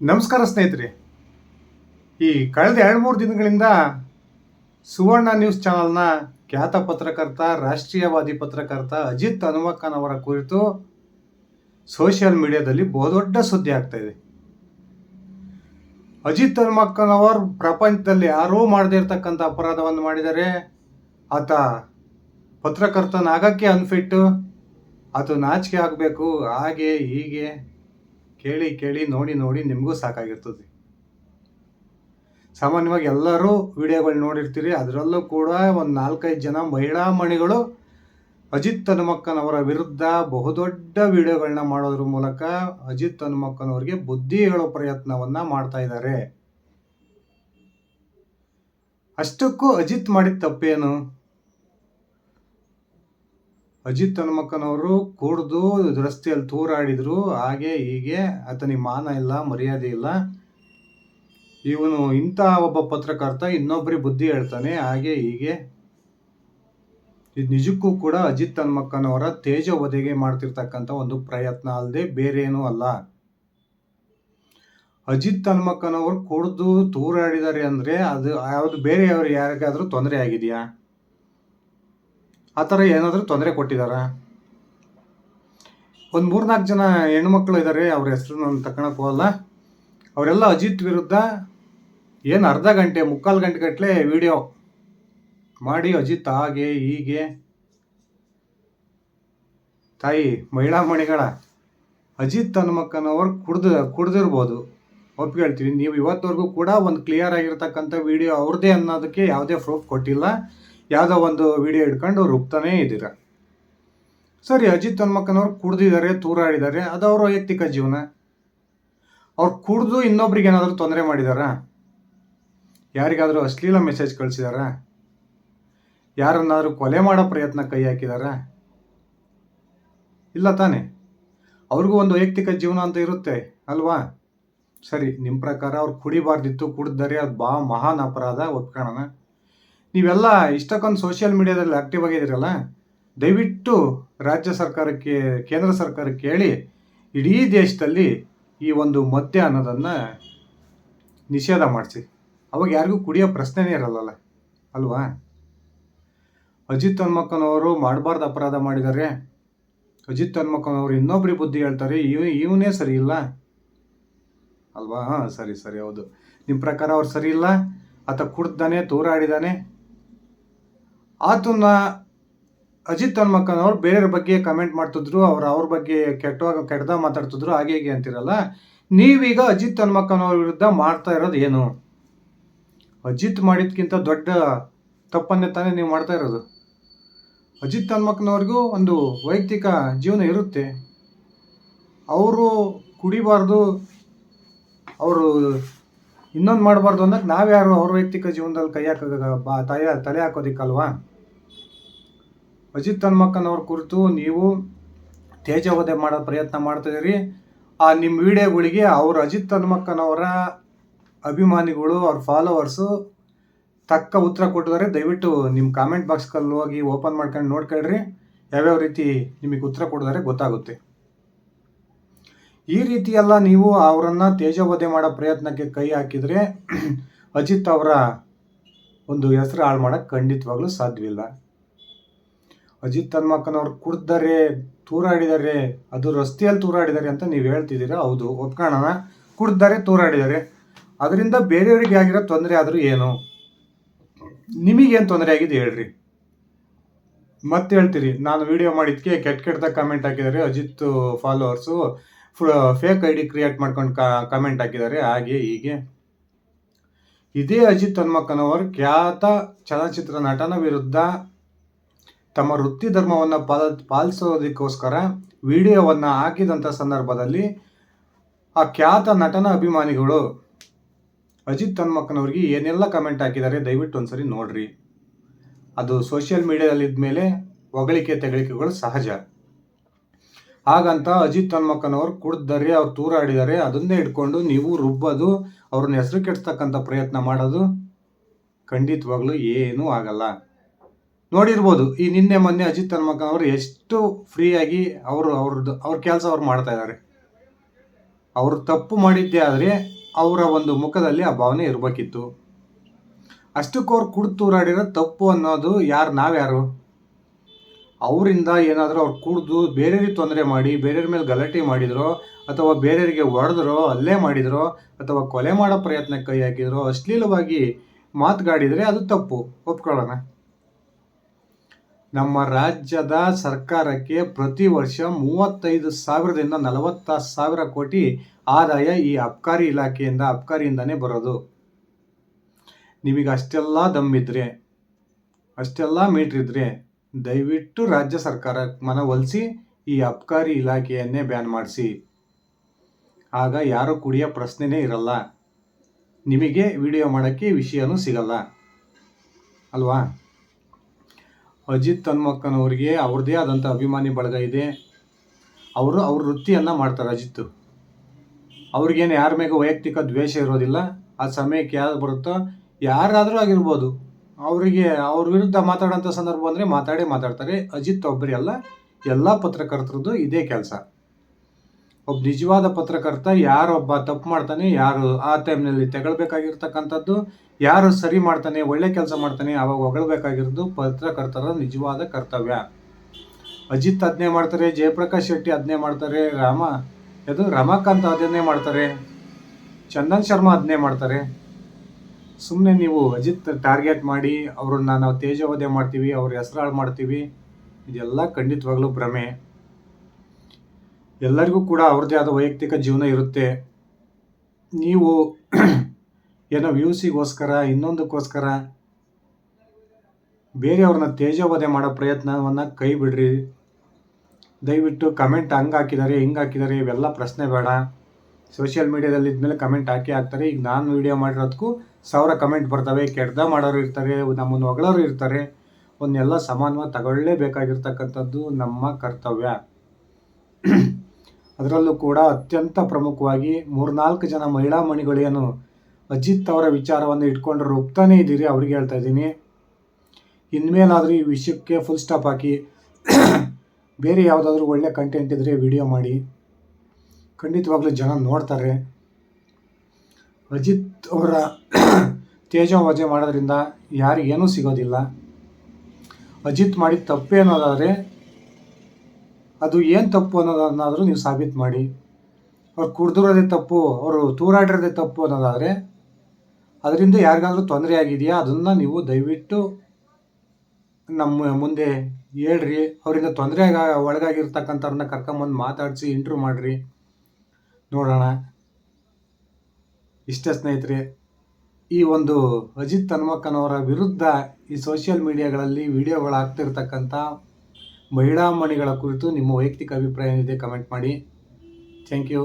ನಮಸ್ಕಾರ ಸ್ನೇಹಿತರೆ. ಈ ಕಳೆದ ಎರಡು ಮೂರು ದಿನಗಳಿಂದ ಸುವರ್ಣ ನ್ಯೂಸ್ ಚಾನಲ್ನ ಖ್ಯಾತ ಪತ್ರಕರ್ತ, ರಾಷ್ಟ್ರೀಯವಾದಿ ಪತ್ರಕರ್ತ ಅಜಿತ್ ಹನುಮಕ್ಕನ್ ಅವರ ಕುರಿತು ಸೋಷಿಯಲ್ ಮೀಡಿಯಾದಲ್ಲಿ ಬಹುದೊಡ್ಡ ಸುದ್ದಿ ಆಗ್ತಾ ಇದೆ. ಅಜಿತ್ ಹನುಮಕ್ಕನ್ ಅವರು ಪ್ರಪಂಚದಲ್ಲಿ ಯಾರೂ ಮಾಡದೇ ಇರತಕ್ಕಂಥ ಅಪರಾಧವನ್ನು ಮಾಡಿದರೆ ಆತ ಪತ್ರಕರ್ತನಾಗಕ್ಕೆ ಅನ್ಫಿಟ್ಟು ಆತ ನಾಚಿಕೆ ಆಗಬೇಕು, ಹಾಗೆ ಹೀಗೆ ಕೇಳಿ ಕೇಳಿ, ನೋಡಿ ನೋಡಿ ನಿಮಗೂ ಸಾಕಾಗಿರ್ತದೆ. ಸಾಮಾನ್ಯವಾಗಿ ಎಲ್ಲರೂ ವಿಡಿಯೋಗಳು ನೋಡಿರ್ತೀರಿ, ಅದರಲ್ಲೂ ಕೂಡ ಒಂದು ನಾಲ್ಕೈದು ಜನ ಮಹಿಳಾ ಮಣಿಗಳು ಅಜಿತ್ ಹನುಮಕ್ಕನವರ ವಿರುದ್ಧ ಬಹುದೊಡ್ಡ ವಿಡಿಯೋಗಳನ್ನ ಮಾಡೋದ್ರ ಮೂಲಕ ಅಜಿತ್ ಹನುಮಕ್ಕನವರಿಗೆ ಬುದ್ಧಿ ಹೇಳೋ ಪ್ರಯತ್ನವನ್ನ ಮಾಡ್ತಾ ಇದ್ದಾರೆ. ಅಷ್ಟಕ್ಕೂ ಅಜಿತ್ ಮಾಡಿದ ತಪ್ಪೇನು? ಅಜಿತ್ ಹನುಮಕ್ಕನವರು ಕುಡ್ದು ರಸ್ತೆಯಲ್ಲಿ ತೂರಾಡಿದರು, ಹಾಗೆ ಹೀಗೆ. ಆತನಿಗೆ ಮಾನ ಇಲ್ಲ, ಮರ್ಯಾದೆ ಇಲ್ಲ. ಇವನು ಇಂಥ ಒಬ್ಬ ಪತ್ರಕರ್ತ ಇನ್ನೊಬ್ಬರಿಗೆ ಬುದ್ಧಿ ಹೇಳ್ತಾನೆ, ಹಾಗೆ ಹೀಗೆ. ಇದು ನಿಜಕ್ಕೂ ಕೂಡ ಅಜಿತ್ ಹನುಮಕ್ಕನವರ ತೇಜ ವಧೆಗೆ ಮಾಡ್ತಿರ್ತಕ್ಕಂಥ ಒಂದು ಪ್ರಯತ್ನ ಅಲ್ಲದೆ ಬೇರೇನೂ ಅಲ್ಲ. ಅಜಿತ್ ಹನುಮಕ್ಕನವರು ಕುಡ್ದು ತೂರಾಡಿದ್ದಾರೆ ಅಂದರೆ ಅದು, ಯಾವುದು ಬೇರೆಯವರು ಯಾರಿಗಾದರೂ ತೊಂದರೆ ಆಗಿದೆಯಾ? ಆ ಥರ ಏನಾದರೂ ತೊಂದರೆ ಕೊಟ್ಟಿದ್ದಾರೆ? ಒಂದು ಮೂರ್ನಾಲ್ಕು ಜನ ಹೆಣ್ಮಕ್ಳು ಇದ್ದಾರೆ ಅವ್ರ ಹೆಸರು ನಾನು ಹೋಗಲ್ಲ. ಅವರೆಲ್ಲ ಅಜಿತ್ ವಿರುದ್ಧ ಏನು ಅರ್ಧ ಗಂಟೆ, ಮುಕ್ಕಾಲು ಗಂಟೆ ಗಟ್ಟಲೆ ವಿಡಿಯೋ ಮಾಡಿ ಅಜಿತ್ ಹಾಗೆ ಹೀಗೆ. ತಾಯಿ, ಮಹಿಳಾ ಮಣಿಗಳ, ಅಜಿತ್ ಹನುಮಕ್ಕನವ್ರು ಕುಡ್ದು, ಕುಡ್ದಿರ್ಬೋದು. ಹೇಳ್ತೀವಿ ನೀವು ಇವತ್ತವರೆಗೂ ಕೂಡ ಒಂದು ಕ್ಲಿಯರ್ ಆಗಿರ್ತಕ್ಕಂಥ ವಿಡಿಯೋ ಅವ್ರದ್ದೇ ಅನ್ನೋದಕ್ಕೆ ಯಾವುದೇ ಪ್ರೂಫ್ ಕೊಟ್ಟಿಲ್ಲ. ಯಾವುದೋ ಒಂದು ವಿಡಿಯೋ ಹಿಡ್ಕೊಂಡು ರುಬ್ತಾನೇ ಇದ್ದೀರ? ಸರಿ, ಅಜಿತ್ ಹನುಮಕ್ಕನವ್ರು ಕುಡ್ದಿದ್ದಾರೆ, ತೂರಾಡಿದ್ದಾರೆ, ಅದು ಅವ್ರ ವೈಯಕ್ತಿಕ ಜೀವನ. ಅವ್ರು ಕುಡಿದು ಇನ್ನೊಬ್ರಿಗೆ ಏನಾದರೂ ತೊಂದರೆ ಮಾಡಿದಾರ? ಯಾರಿಗಾದರೂ ಅಶ್ಲೀಲ ಮೆಸೇಜ್ ಕಳಿಸಿದಾರ? ಯಾರನ್ನಾದರೂ ಕೊಲೆ ಮಾಡೋ ಪ್ರಯತ್ನ ಕೈ ಹಾಕಿದಾರ? ಇಲ್ಲ ತಾನೆ. ಅವ್ರಿಗೂ ಒಂದು ವೈಯಕ್ತಿಕ ಜೀವನ ಅಂತ ಇರುತ್ತೆ, ಅಲ್ವಾ? ಸರಿ ನಿಮ್ಮ ಪ್ರಕಾರ ಅವ್ರು ಕುಡಿಬಾರ್ದಿತ್ತು ಕುಡಿದರೆ ಅದು ಬಾ, ಮಹಾನ್ ಅಪರಾಧ, ಒಪ್ಕೊಳ್ಳೋಣ. ನೀವೆಲ್ಲ ಇಷ್ಟಕ್ಕೊಂದು ಸೋಷಿಯಲ್ ಮೀಡಿಯಾದಲ್ಲಿ ಆಕ್ಟಿವ್ ಆಗಿದ್ದೀರಲ್ಲ, ದಯವಿಟ್ಟು ರಾಜ್ಯ ಸರ್ಕಾರಕ್ಕೆ, ಕೇಂದ್ರ ಸರ್ಕಾರಕ್ಕೆ ಹೇಳಿ, ಇಡೀ ದೇಶದಲ್ಲಿ ಈ ಒಂದು ಮದ್ಯ ಅನ್ನೋದನ್ನು ನಿಷೇಧ ಮಾಡಿಸಿ. ಅವಾಗ ಯಾರಿಗೂ ಕುಡಿಯೋ ಪ್ರಶ್ನೆನೇ ಇರಲ್ಲಲ್ಲ, ಅಲ್ವಾ? ಅಜಿತ್ ಹನ್ಮಕ್ಕನವರು ಮಾಡಬಾರ್ದು ಅಪರಾಧ ಮಾಡಿದ್ದಾರೆ. ಅಜಿತ್ ಹನುಮಕ್ಕನವರು ಇನ್ನೊಬ್ರಿಗೆ ಬುದ್ಧಿ ಹೇಳ್ತಾರೆ, ಇವ, ಇವನೇ ಸರಿ ಇಲ್ಲ. ಅಲ್ವಾ? ಹಾಂ, ಸರಿ ಸರಿ, ಹೌದು. ನಿಮ್ಮ ಪ್ರಕಾರ ಅವ್ರು ಸರಿ ಇಲ್ಲ? ಆತ ಕುಡ್ದಾನೆ, ತೂರಾಡಿದಾನೆ. ಆತನ ಅಜಿತ್ ಹನುಮಕ್ಕನವ್ರು ಬೇರೆಯವ್ರ ಬಗ್ಗೆ ಕಮೆಂಟ್ ಮಾಡ್ತಿದ್ರು, ಅವ್ರು ಅವ್ರ ಬಗ್ಗೆ ಕೆಟ್ಟವಾಗ ಕೆಟ್ಟದ ಮಾತಾಡ್ತಿದ್ರು, ಹಾಗೆ ಹೀಗೆ ಅಂತಿರಲ್ಲ. ನೀವೀಗ ಅಜಿತ್ ಹನುಮಕ್ಕನವ್ರ ವಿರುದ್ಧ ಮಾಡ್ತಾ ಇರೋದು ಏನು? ಅಜಿತ್ ಮಾಡಿದ್ಕಿಂತ ದೊಡ್ಡ ತಪ್ಪನ್ನೇ ತಾನೇ ನೀವು ಮಾಡ್ತಾ ಇರೋದು. ಅಜಿತ್ ಹನುಮಕ್ಕನವ್ರಿಗೂ ಒಂದು ವೈಯಕ್ತಿಕ ಜೀವನ ಇರುತ್ತೆ. ಅವರು ಕುಡಿಬಾರ್ದು, ಅವರು ಇನ್ನೊಂದು ಮಾಡಬಾರ್ದು ನಾವು ನಾವ್ಯಾರು ಅವ್ರ ವೈಯಕ್ತಿಕ ಜೀವನದಲ್ಲಿ ಕೈ ಹಾಕ ಬಾ ತಲೆ ತಲೆ ಹಾಕೋದಿಕ್ಕಲ್ವಾ? ಅಜಿತ್ ತನ್ಮಕ್ಕನವ್ರ ಕುರಿತು ನೀವು ತೇಜವಧೆ ಮಾಡೋ ಪ್ರಯತ್ನ ಮಾಡ್ತಿದ್ದೀರಿ ಆ ನಿಮ್ಮ ವಿಡಿಯೋಗಳಿಗೆ ಅವ್ರ ಅಜಿತ್ ತನ್ಮಕ್ಕನವರ ಅಭಿಮಾನಿಗಳು, ಅವ್ರ ಫಾಲೋವರ್ಸು ತಕ್ಕ ಉತ್ತರ ಕೊಟ್ಟಿದ್ದಾರೆ. ದಯವಿಟ್ಟು ನಿಮ್ಮ ಕಾಮೆಂಟ್ ಬಾಕ್ಸ್ನಲ್ಲಿ ಹೋಗಿ ಓಪನ್ ಮಾಡ್ಕೊಂಡು ನೋಡ್ಕೊಳ್ರಿ ಯಾವ್ಯಾವ ರೀತಿ ನಿಮಗೆ ಉತ್ತರ ಕೊಡಿದಾರೆ ಗೊತ್ತಾಗುತ್ತೆ. ಈ ರೀತಿಯೆಲ್ಲ ನೀವು ಅವರನ್ನು ತೇಜವಧೆ ಮಾಡೋ ಪ್ರಯತ್ನಕ್ಕೆ ಕೈ ಹಾಕಿದರೆ ಅಜಿತ್ ಅವರ ಒಂದು ಹೆಸರು ಹಾಳು ಮಾಡೋಕ್ಕೆ ಖಂಡಿತವಾಗ್ಲೂ ಸಾಧ್ಯವಿಲ್ಲ. ಅಜಿತ್ ತನ್ಮಕ್ಕನವ್ರು ಕುಡ್ದರೆ ತೂರಾಡಿದ್ದಾರೆ ಅದು ರಸ್ತೆಯಲ್ಲಿ ತೂರಾಡಿದ್ದಾರೆ ಅಂತ ನೀವು ಹೇಳ್ತಿದ್ದೀರಾ? ಹೌದು ಒಪ್ಕೊಳ್ಳೋಣ ಕುಡ್ದರೆ ತೂರಾಡಿದ್ದಾರೆ ಅದರಿಂದ ಬೇರೆಯವರಿಗೆ ಆಗಿರೋ ತೊಂದರೆ ಆದರೂ ಏನು? ನಿಮಗೇನು ತೊಂದರೆ ಆಗಿದೆ ಹೇಳ್ರಿ. ಮತ್ತೆ ಹೇಳ್ತೀರಿ. ನಾನು ವಿಡಿಯೋ ಮಾಡಿದ್ಕೆ ಕೆಟ್ಟ ಕೆಟ್ಟದಾಗ ಕಮೆಂಟ್ ಹಾಕಿದ್ದಾರೆ Ajith followers fake I D create ಮಾಡ್ಕೊಂಡು ಕಮೆಂಟ್ ಹಾಕಿದ್ದಾರೆ. ಹಾಗೆ, ಹೀಗೆ. ಇದೇ ಅಜಿತ್ ಹನುಮಕ್ಕನವರು ಖ್ಯಾತ ಚಲನಚಿತ್ರ ನಟನ ವಿರುದ್ಧ ತಮ್ಮ ವೃತ್ತಿ ಧರ್ಮವನ್ನು ಪಾಲ, ಪಾಲಿಸೋದಕ್ಕೋಸ್ಕರ ವಿಡಿಯೋವನ್ನು ಹಾಕಿದಂಥ ಸಂದರ್ಭದಲ್ಲಿ ಆ ಖ್ಯಾತ ನಟನ ಅಭಿಮಾನಿಗಳು ಅಜಿತ್ ಹನುಮಕ್ಕನವ್ರಿಗೆ ಏನೆಲ್ಲ ಕಮೆಂಟ್ ಹಾಕಿದ್ದಾರೆ ದಯವಿಟ್ಟು ಒಂದ್ಸರಿ ನೋಡ್ರಿ. ಅದು ಸೋಷಿಯಲ್ ಮೀಡಿಯಾದಲ್ಲಿ ಇದ್ಮೇಲೆ ಹೊಗಳಿಕೆ, ತೆಗಳಿಕೆಗಳು ಸಹಜ. ಹಾಗಂತ ಅಜಿತ್ ಹನುಮಕ್ಕನವ್ರು ಕುಡ್ದರೆ ಅವ್ರು ತೂರಾಡಿದ್ದಾರೆ ಅದನ್ನೇ ಇಟ್ಕೊಂಡು ನೀವು ರುಬ್ಬೋದು, ಅವ್ರನ್ನ ಹೆಸರು ಕೆಡಿಸ್ತಕ್ಕಂಥ ಪ್ರಯತ್ನ ಮಾಡೋದು ಖಂಡಿತವಾಗ್ಲೂ ಏನೂ ಆಗಲ್ಲ. ನೋಡಿರ್ಬೋದು, ಈ ನಿನ್ನೆ ಮೊನ್ನೆ ಅಜಿತ್ ಹನುಮಕ್ಕನವರು ಎಷ್ಟು ಫ್ರೀಯಾಗಿ ಅವರು ಅವ್ರದ್ದು ಅವ್ರ ಕೆಲಸ ಅವ್ರು ಮಾಡ್ತಾ ಇದ್ದಾರೆ ಅವರು ತಪ್ಪು ಮಾಡಿದ್ದೇ ಆದರೆ ಅವರ ಒಂದು ಮುಖದಲ್ಲಿ ಆ ಭಾವನೆ ಇರಬೇಕಿತ್ತು. ಅಷ್ಟಕ್ಕೂ ಅವ್ರು ಕುಡ್ದು ತೂರಾಡಿರೋ ತಪ್ಪು ಅನ್ನೋದು ಯಾರು, ನಾವ್ಯಾರು? ಅವರಿಂದ ಏನಾದರೂ ಅವ್ರು ಕುಡಿದು ಬೇರೆಯವ್ರಿಗೆ ತೊಂದರೆ ಮಾಡಿ, ಬೇರೆಯವ್ರ ಮೇಲೆ ಗಲಾಟೆ ಮಾಡಿದರೋ ಅಥವಾ ಬೇರೆಯವರಿಗೆ ಹೊಡೆದ್ರೋ ಅಲ್ಲೇ ಮಾಡಿದರೋ ಅಥವಾ ಕೊಲೆ ಮಾಡೋ ಪ್ರಯತ್ನ ಕೈ ಹಾಕಿದ್ರೋ ಅಶ್ಲೀಲವಾಗಿ ಮಾತುಗಾಡಿದರೆ ಅದು ತಪ್ಪು. ಒಪ್ಕೊಳ್ಳೋಣ. ನಮ್ಮ ರಾಜ್ಯದ ಸರ್ಕಾರಕ್ಕೆ ಪ್ರತಿ ವರ್ಷ ಮೂವತ್ತೈದು ಸಾವಿರದಿಂದ ನಲವತ್ತ ಸಾವಿರ ಕೋಟಿ ಆದಾಯ ಈ ಅಬ್ಕಾರಿ ಇಲಾಖೆಯಿಂದ, ಅಬ್ಕಾರಿಯಿಂದನೇ ಬರೋದು. ನಿಮಗೆ ಅಷ್ಟೆಲ್ಲ ದಮ್ಮಿದ್ರೆ ಅಷ್ಟೆಲ್ಲ ಮೀಟ್ರ್ ಇದ್ರೆ ದಯವಿಟ್ಟು ರಾಜ್ಯ ಸರ್ಕಾರ ಮನವೊಲಿಸಿ ಈ ಅಬ್ಕಾರಿ ಇಲಾಖೆಯನ್ನೇ ಬ್ಯಾನ್ ಮಾಡಿಸಿ. ಆಗ ಯಾರು ಕುಡಿಯೋ ಪ್ರಶ್ನೆನೇ ಇರಲ್ಲ. ನಿಮಗೆ ವಿಡಿಯೋ ಮಾಡೋಕ್ಕೆ ವಿಷಯನೂ ಸಿಗಲ್ಲ. ಅಲ್ವಾ? ಅಜಿತ್ ತನ್ಮಕ್ಕನವರಿಗೆ ಅವ್ರದ್ದೇ ಆದಂಥ ಅಭಿಮಾನಿ ಬಳಗ ಇದೆ. ಅವರು ಅವ್ರ ವೃತ್ತಿಯನ್ನು ಮಾಡ್ತಾರೆ ಅಜಿತ್. ಅವ್ರಿಗೇನು ಯಾರ ಮೇಲೆ ವೈಯಕ್ತಿಕ ದ್ವೇಷ ಇರೋದಿಲ್ಲ. ಆ ಸಮಯಕ್ಕೆ ಯಾರು ಬರುತ್ತೋ ಯಾರಾದರೂ ಆಗಿರ್ಬೋದು. ಅವರಿಗೆ ಅವ್ರ ವಿರುದ್ಧ ಮಾತಾಡೋಂಥ ಸಂದರ್ಭ ಅಂದರೆ ಮಾತಾಡಿ ಮಾತಾಡ್ತಾರೆ. ಅಜಿತ್ ಒಬ್ಬರಿ ಅಲ್ಲ, ಎಲ್ಲ ಪತ್ರಕರ್ತರದ್ದು ಇದೇ ಕೆಲಸ. ಒಬ್ಬ ನಿಜವಾದ ಪತ್ರಕರ್ತ ಯಾರೊಬ್ಬ ತಪ್ಪು ಮಾಡ್ತಾನೆ, ಯಾರು ಆ ಟೈಮ್ನಲ್ಲಿ ತೆಗಳ್ಬೇಕಾಗಿರ್ತಕ್ಕಂಥದ್ದು, ಯಾರು ಸರಿ ಮಾಡ್ತಾನೆ, ಒಳ್ಳೆ ಕೆಲಸ ಮಾಡ್ತಾನೆ, ಅವಾಗ ಹೊಗಳಬೇಕಾಗಿರೋದು ಪತ್ರಕರ್ತರ ನಿಜವಾದ ಕರ್ತವ್ಯ. ಅಜಿತ್ ಅಜ್ಞೆ ಮಾಡ್ತಾರೆ, ಜಯಪ್ರಕಾಶ್ ಶೆಟ್ಟಿ ಅಜ್ಞೆ ಮಾಡ್ತಾರೆ, ರಾಮ ಅದು ರಮಾಕಾಂತ್ ಅದನ್ನೇ ಮಾಡ್ತಾರೆ, ಚಂದನ್ ಶರ್ಮಾ ಅದನ್ನೇ ಮಾಡ್ತಾರೆ. ಸುಮ್ಮನೆ ನೀವು ಅಜಿತ್ ಟಾರ್ಗೆಟ್ ಮಾಡಿ, ಅವ್ರನ್ನ ನಾವು ತೇಜವಧೆ ಮಾಡ್ತೀವಿ, ಅವ್ರ ಹೆಸರು ಹಾಳು ಮಾಡ್ತೀವಿ, ಇದೆಲ್ಲ ಖಂಡಿತವಾಗ್ಲೂ ಭ್ರಮೆ. ಎಲ್ಲರಿಗೂ ಕೂಡ ಅವ್ರದ್ದೇ ಆದ ವೈಯಕ್ತಿಕ ಜೀವನ ಇರುತ್ತೆ. ನೀವು ಏನೋ ವ್ಯೂಸಿಗೋಸ್ಕರ, ಇನ್ನೊಂದಕ್ಕೋಸ್ಕರ, ಬೇರೆಯವ್ರನ್ನ ತೇಜವಧೆ ಮಾಡೋ ಪ್ರಯತ್ನವನ್ನು ಕೈ ಬಿಡ್ರಿ. ದಯವಿಟ್ಟು ಕಮೆಂಟ್ ಹಂಗೆ ಹಾಕಿದ್ದಾರೆ ಹಿಂಗೆ ಹಾಕಿದ್ದಾರೆ ಇವೆಲ್ಲ ಪ್ರಶ್ನೆ ಬೇಡ. ಸೋಷಿಯಲ್ ಮೀಡಿಯಾದಲ್ಲಿ ಇದ್ಮೇಲೆ ಕಮೆಂಟ್ ಹಾಕಿ ಹಾಕ್ತಾರೆ. ಈಗ ನಾನು ವೀಡಿಯೋ ಮಾಡಿರೋದಕ್ಕೂ ಸಾವಿರ ಕಮೆಂಟ್ ಬರ್ತವೆ ಕೆಡ್ದ ಮಾಡೋರು ಇರ್ತಾರೆ, ನಮ್ಮನ್ನು ಹೊಗಳೋರು ಇರ್ತಾರೆ. ಒಂದೆಲ್ಲ ಸಮಾನವಾಗಿ ತಗೊಳ್ಳೇಬೇಕಾಗಿರ್ತಕ್ಕಂಥದ್ದು ನಮ್ಮ ಕರ್ತವ್ಯ. ಅದರಲ್ಲೂ ಕೂಡ ಅತ್ಯಂತ ಪ್ರಮುಖವಾಗಿ ಮೂರ್ನಾಲ್ಕು ಜನ ಮಹಿಳಾ ಮಣಿಗಳೇನು ಅಜಿತ್ ಅವರ ವಿಚಾರವನ್ನು ಇಟ್ಕೊಂಡು ಒಪ್ತಾನೇ ಇದ್ದೀರಿ, ಅವ್ರಿಗೆ ಹೇಳ್ತಾ ಇದ್ದೀನಿ. ಇನ್ಮೇಲಾದರೂ ಈ ವಿಷಯಕ್ಕೆ ಫುಲ್ ಸ್ಟಾಪ್ ಹಾಕಿ ಬೇರೆ ಯಾವುದಾದ್ರೂ ಒಳ್ಳೆ ಕಂಟೆಂಟ್ ಇದ್ದರೆ ವಿಡಿಯೋ ಮಾಡಿ. ಖಂಡಿತವಾಗ್ಲೂ ಜನ ನೋಡ್ತಾರೆ. ಅಜಿತ್ ಅವರ ತೇಜೋವಜೆ ಮಾಡೋದ್ರಿಂದ ಯಾರಿಗೇನೂ ಸಿಗೋದಿಲ್ಲ. ಅಜಿತ್ ಮಾಡಿದ ಅನ್ನೋದಾದರೆ ಅದು ಏನು ತಪ್ಪು ಅನ್ನೋದನ್ನಾದರೂ ನೀವು ಸಾಬೀತು ಮಾಡಿ. ಅವ್ರು ಕುಡ್ದಿರೋದೇ ತಪ್ಪು, ಅವರು ತೂರಾಡಿರೋದೇ ತಪ್ಪು ಅನ್ನೋದಾದರೆ ಅದರಿಂದ ಯಾರಿಗಾದರೂ ತೊಂದರೆ ಆಗಿದೆಯಾ? ಅದನ್ನು ನೀವು ದಯವಿಟ್ಟು ನಮ್ಮ ಮುಂದೆ ಹೇಳ್ರಿ. ಅವರಿಂದ ತೊಂದರೆ ಒಳಗಾಗಿರ್ತಕ್ಕಂಥವ್ರನ್ನ ಕರ್ಕೊಂಬಂದು ಮಾತಾಡಿಸಿ ಇಂಟ್ರೂ ಮಾಡಿರಿ. ನೋಡೋಣ. ಇಷ್ಟೇ ಸ್ನೇಹಿತರೆ, ಈ ಒಂದು ಅಜಿತ್ ಹನುಮಕ್ಕನವರ ವಿರುದ್ಧ ಈ ಸೋಷಿಯಲ್ ಮೀಡಿಯಾಗಳಲ್ಲಿ ವಿಡಿಯೋಗಳು ಆಗ್ತಿರ್ತಕ್ಕಂಥ ಮಹಿಳಾ ಮಣಿಗಳ ಕುರಿತು ನಿಮ್ಮ ವೈಯಕ್ತಿಕ ಅಭಿಪ್ರಾಯ ಏನಿದೆ ಕಮೆಂಟ್ ಮಾಡಿ. Thank you